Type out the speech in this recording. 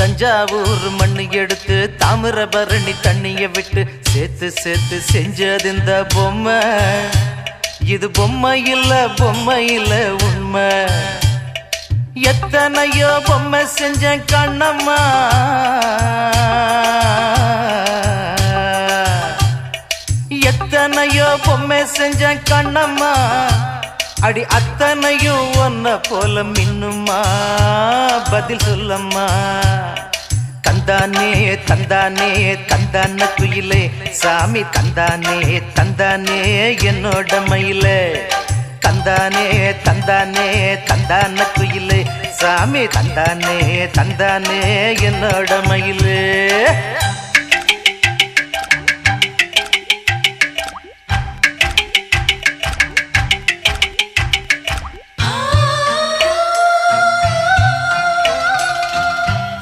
தஞ்சாவூர் மண்ணு எடுத்து தாமிரபரணி தண்ணிய விட்டு சேர்த்து சேர்த்து செஞ்சது இந்த பொம்மை. இது பொம்மை இல்ல பொம்மை இல்ல உண்மை. எத்தனையோ பொம்மை செஞ்ச கண்ணம்மா. எத்தனையோ பொம்மை செஞ்ச கண்ணம்மா. அடி அத்தனையும் ஒன்ன போல மின்னுமா? பதில் சொல்லம்மா. தந்தானே தந்தானே தந்தான குயிலே. சாமி தந்தானே தந்தானே என்னோட மயில. தந்தானே தந்தானே தந்தான குயிலே. சாமி தந்தானே தந்தானே என்னோட மயிலே.